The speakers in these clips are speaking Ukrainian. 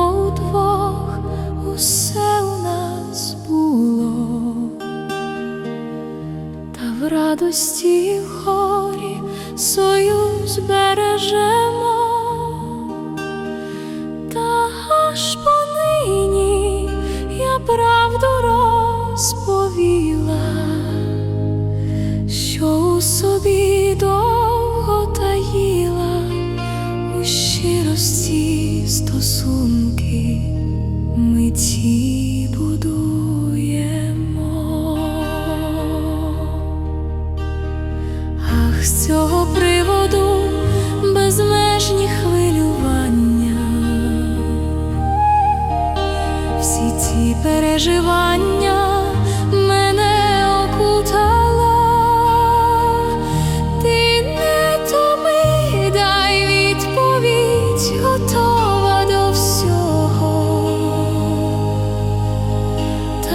удвох усе у нас було, та в радості і горі союз бережемо, та аж понині я правду розповіла, що у собі до. Стосунки ми ці будуємо. Ах, з цього приводу безмежні хвилювання, всі ці переживання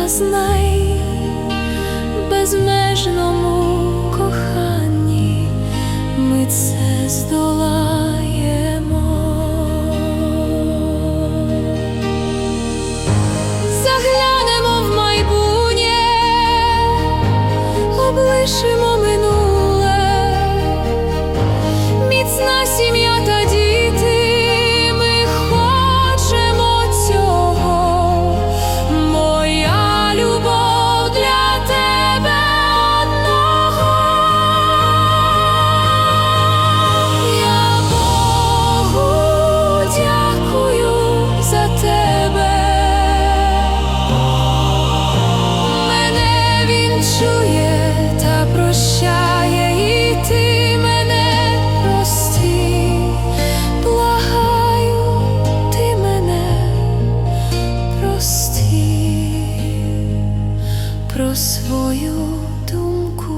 знай безмежному про свою думку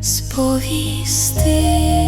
сповісти.